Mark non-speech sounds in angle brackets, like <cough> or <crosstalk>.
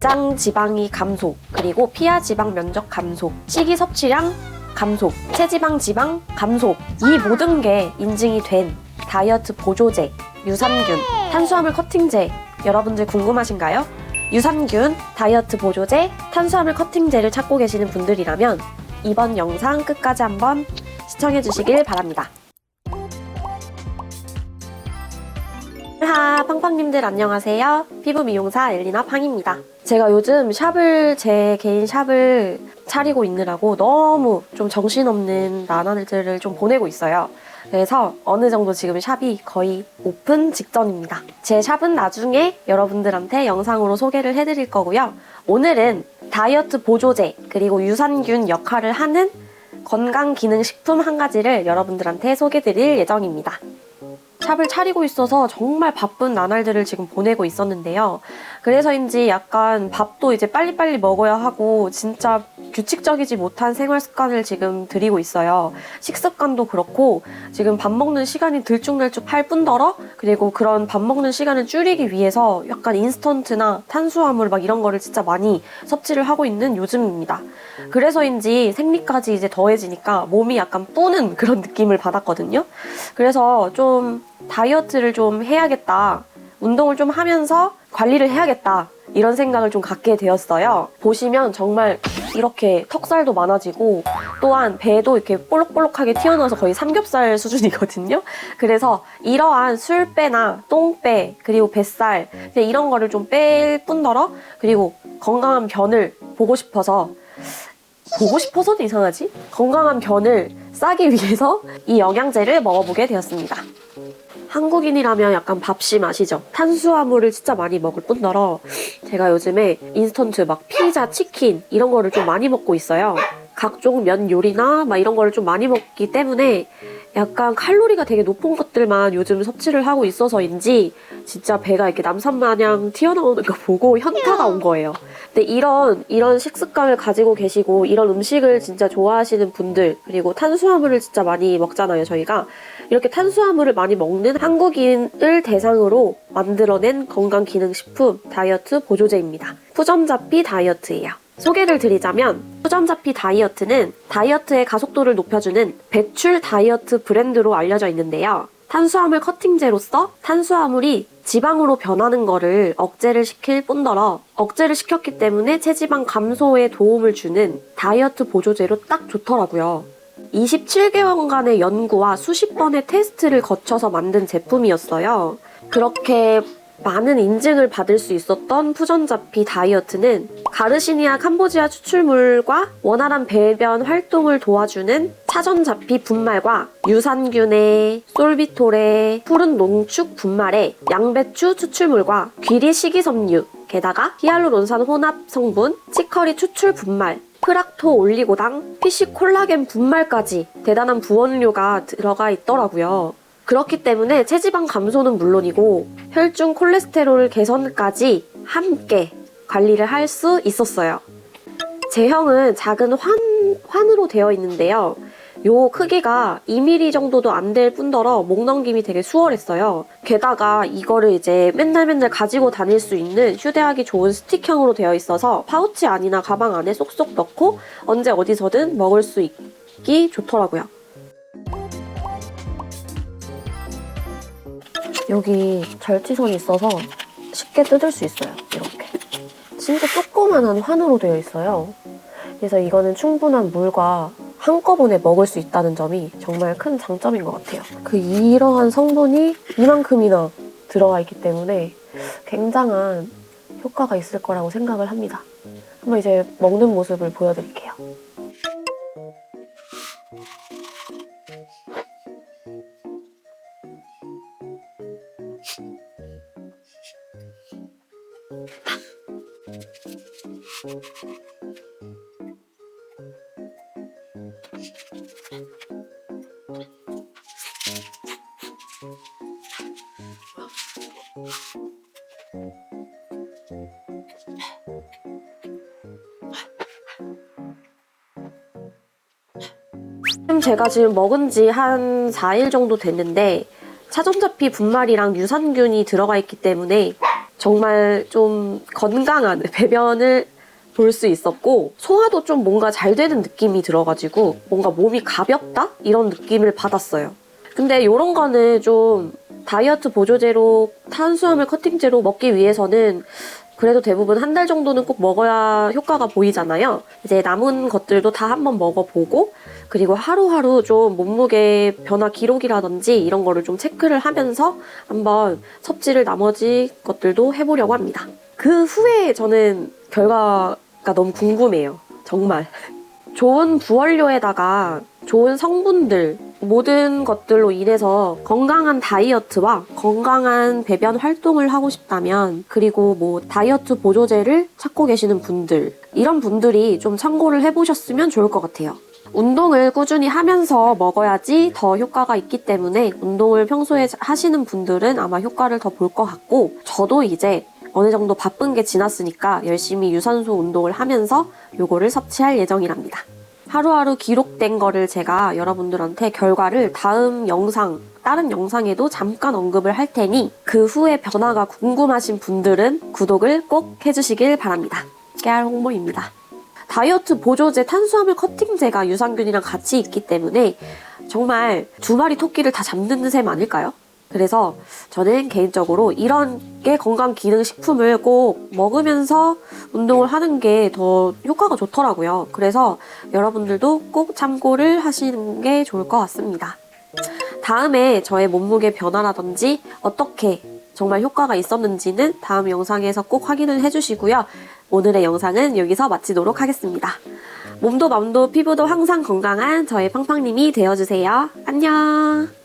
장 지방이 감소, 그리고 피하 지방 면적 감소, 식이 섭취량 감소, 체지방 지방 감소. 이 모든 게 인증이 된 다이어트 보조제, 유산균, 탄수화물 커팅제. 여러분들 궁금하신가요? 유산균, 다이어트 보조제, 탄수화물 커팅제를 찾고 계시는 분들이라면 이번 영상 끝까지 한번 시청해 주시길 바랍니다. 하 팡팡님들 안녕하세요. 피부 미용사 엘리나 팡입니다. 제가 요즘 샵을 제 개인 샵을 차리고 있느라고 너무 좀 정신없는 나날들을 좀 보내고 있어요. 그래서 어느 정도 지금 샵이 거의 오픈 직전입니다. 제 샵은 나중에 여러분들한테 영상으로 소개를 해드릴 거고요. 오늘은 다이어트 보조제 그리고 유산균 역할을 하는 건강기능식품 한 가지를 여러분들한테 소개드릴 예정입니다. 샵을 차리고 있어서 정말 바쁜 나날들을 지금 보내고 있었는데요. 그래서인지 약간 밥도 이제 빨리빨리 먹어야 하고 진짜 규칙적이지 못한 생활 습관을 지금 들이고 있어요. 식습관도 그렇고 지금 밥 먹는 시간이 들쭉날쭉 할 뿐더러 그리고 그런 밥 먹는 시간을 줄이기 위해서 약간 인스턴트나 탄수화물 막 이런 거를 진짜 많이 섭취를 하고 있는 요즘입니다. 그래서인지 생리까지 이제 더해지니까 몸이 약간 뿌는 그런 느낌을 받았거든요. 그래서 좀 다이어트를 좀 해야겠다. 운동을 좀 하면서 관리를 해야겠다. 이런 생각을 좀 갖게 되었어요. 보시면 정말 이렇게 턱살도 많아지고 또한 배도 이렇게 볼록볼록하게 튀어나와서 거의 삼겹살 <laughs> 수준이거든요. 그래서 이러한 술배나 똥배 그리고 뱃살 이런 거를 좀 뺄 뿐더러 그리고 건강한 변을 보고 싶어서 보고 싶어서는 이상하지? 건강한 변을 싸기 위해서 이 영양제를 먹어보게 되었습니다. 한국인이라면 약간 밥심 아시죠? 탄수화물을 진짜 많이 먹을 뿐더러 제가 요즘에 인스턴트 막 피자, 치킨 이런 거를 좀 많이 먹고 있어요. 각종 면 요리나 막 이런 거를 좀 많이 먹기 때문에 약간 칼로리가 되게 높은 것들만 요즘 섭취를 하고 있어서인지 진짜 배가 이렇게 남산 마냥 튀어나오는 거 보고 현타가 온 거예요. 근데 이런 이런 식습관을 가지고 계시고 이런 음식을 진짜 좋아하시는 분들 그리고 탄수화물을 진짜 많이 먹잖아요 저희가 이렇게 탄수화물을 많이 먹는 한국인을 대상으로 만들어낸 건강기능식품 다이어트 보조제입니다. 푸점자피 다이어트예요. 소개를 드리자면 푸점자피 다이어트는 다이어트의 가속도를 높여주는 배출 다이어트 브랜드로 알려져 있는데요. 탄수화물 커팅제로서 탄수화물이 지방으로 변하는 거를 억제를 시킬 뿐더러 억제를 시켰기 때문에 체지방 감소에 도움을 주는 다이어트 보조제로 딱 좋더라고요. 27개월간의 연구와 수십 번의 테스트를 거쳐서 만든 제품이었어요. 그렇게 많은 인증을 받을 수 있었던 푸전자피 다이어트는 가르시니아 캄보지아 추출물과 원활한 배변 활동을 도와주는 차전자피 분말과 유산균의 솔비톨의 푸른 농축 분말에 양배추 추출물과 귀리 식이섬유 게다가 히알루론산 혼합 성분, 치커리 추출 분말, 프락토 올리고당, 피시 콜라겐 분말까지 대단한 부원료가 들어가 있더라고요. 그렇기 때문에 체지방 감소는 물론이고 혈중 콜레스테롤 개선까지 함께 관리를 할 수 있었어요. 제형은 작은 환, 환으로 되어 있는데요. 요 크기가 2mm 정도도 안 될 뿐더러 목 넘김이 되게 수월했어요. 게다가 이거를 이제 맨날 맨날 가지고 다닐 수 있는 휴대하기 좋은 스틱형으로 되어 있어서 파우치 안이나 가방 안에 쏙쏙 넣고 언제 어디서든 먹을 수 있기 좋더라고요. 여기 절지선이 있어서 쉽게 뜯을 수 있어요. 이렇게. 진짜 조그만한 환으로 되어 있어요. 그래서 이거는 충분한 물과 한꺼번에 먹을 수 있다는 점이 정말 큰 장점인 것 같아요. 그 이러한 성분이 이만큼이나 들어가 있기 때문에 굉장한 효과가 있을 거라고 생각을 합니다. 한번 이제 먹는 모습을 보여드릴게요. 제가 지금 먹은 지 한 4일 정도 됐는데 차전자피 분말이랑 유산균이 들어가 있기 때문에 정말 좀 건강한 배변을 볼 수 있었고 소화도 좀 뭔가 잘 되는 느낌이 들어가지고 뭔가 몸이 가볍다 이런 느낌을 받았어요. 근데 이런 거는 좀 다이어트 보조제로 탄수화물 커팅제로 먹기 위해서는 그래도 대부분 한 달 정도는 꼭 먹어야 효과가 보이잖아요. 이제 남은 것들도 다 한번 먹어보고 그리고 하루하루 좀 몸무게 변화 기록이라든지 이런 거를 좀 체크를 하면서 한번 섭취를 나머지 것들도 해보려고 합니다. 그 후에 저는 결과가 너무 궁금해요. 정말. <laughs> 좋은 부원료에다가 좋은 성분들 모든 것들로 인해서 건강한 다이어트와 건강한 배변 활동을 하고 싶다면 그리고 뭐 다이어트 보조제를 찾고 계시는 분들 이런 분들이 좀 참고를 해보셨으면 좋을 것 같아요. 운동을 꾸준히 하면서 먹어야지 더 효과가 있기 때문에 운동을 평소에 하시는 분들은 아마 효과를 더 볼 것 같고 저도 이제 어느 정도 바쁜 게 지났으니까 열심히 유산소 운동을 하면서 요거를 섭취할 예정이랍니다. 하루하루 기록된 거를 제가 여러분들한테 결과를 다음 영상, 다른 영상에도 잠깐 언급을 할 테니 그 후에 변화가 궁금하신 분들은 구독을 꼭 해주시길 바랍니다. 깨알 홍보입니다. 다이어트 보조제 탄수화물 커팅제가 유산균이랑 같이 있기 때문에 정말 두 마리 토끼를 다 잡는 셈 아닐까요? 그래서 저는 개인적으로 이런 게 건강 기능 식품을 꼭 먹으면서 운동을 하는 게 더 효과가 좋더라고요. 그래서 여러분들도 꼭 참고를 하시는 게 좋을 것 같습니다. 다음에 저의 몸무게 변화라든지 어떻게 정말 효과가 있었는지는 다음 영상에서 꼭 확인을 해주시고요. 오늘의 영상은 여기서 마치도록 하겠습니다. 몸도 마음도 피부도 항상 건강한 저의 팡팡님이 되어주세요. 안녕!